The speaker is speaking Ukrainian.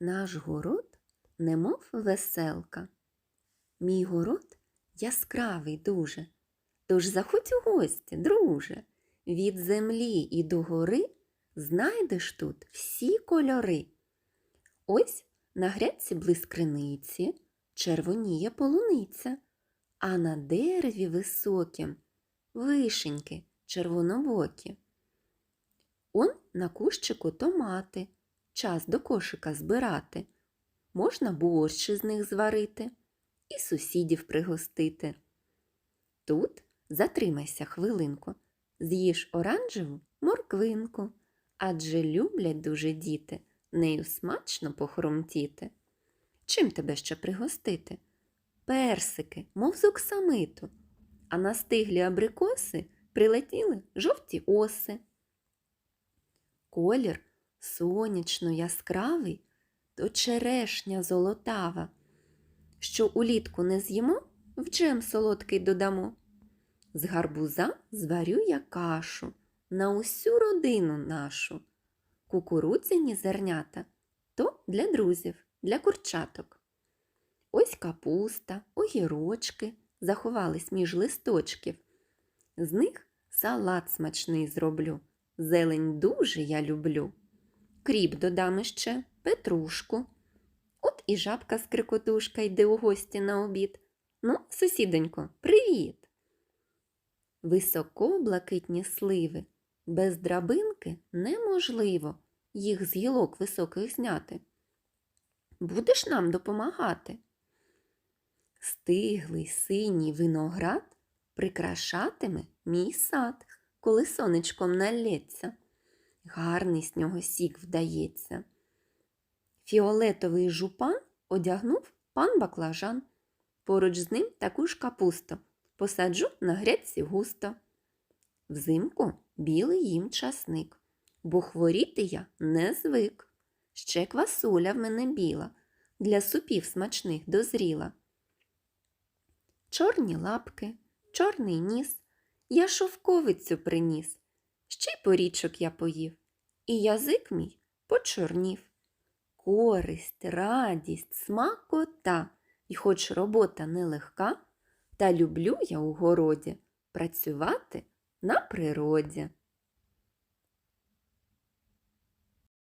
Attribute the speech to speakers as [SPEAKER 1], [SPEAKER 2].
[SPEAKER 1] Наш город, немов веселка. Мій город яскравий дуже. Тож заходь у гості, друже. Від землі і до гори знайдеш тут всі кольори. Ось на грядці блиск криниці червоніє полуниця, а на дереві високім вишеньки червонобокі. Он на кущику томати, час до кошика збирати. Можна борщ із них зварити і сусідів пригостити. Тут затримайся хвилинку, з'їж оранжеву морквинку, адже люблять дуже діти нею смачно похрумтіти. Чим тебе ще пригостити? Персики, мов з оксамиту, а на стиглі абрикоси прилетіли жовті оси. Колір сонячно яскравий, то черешня золотава. Що улітку не з'їмо, в джем солодкий додамо. З гарбуза зварю я кашу на усю родину нашу. Кукурудзяні зернята то для друзів, для курчаток. Ось капуста, огірочки заховались між листочків. З них салат смачний зроблю. Зелень дуже я люблю. Кріп додам іще, петрушку. От і жабка з крикотушка йде у гості на обід. Ну, сусідонько, привіт! Високо блакитні сливи. Без драбинки неможливо їх з гілок високих зняти. Будеш нам допомагати? Стиглий синій виноград прикрашатиме мій сад, коли сонечком налється. Гарний з нього сік вдається. Фіолетовий жупан одягнув пан баклажан. Поруч з ним таку ж капусту посаджу на грядці густо. Взимку білий їм часник, бо хворіти я не звик. Ще квасоля в мене біла, для супів смачних дозріла. Чорні лапки, чорний ніс, я шовковицю приніс, ще й порічок я поїв, і язик мій почорнів. Користь, радість, смакота, і хоч робота нелегка, та люблю я у городі працювати на природі.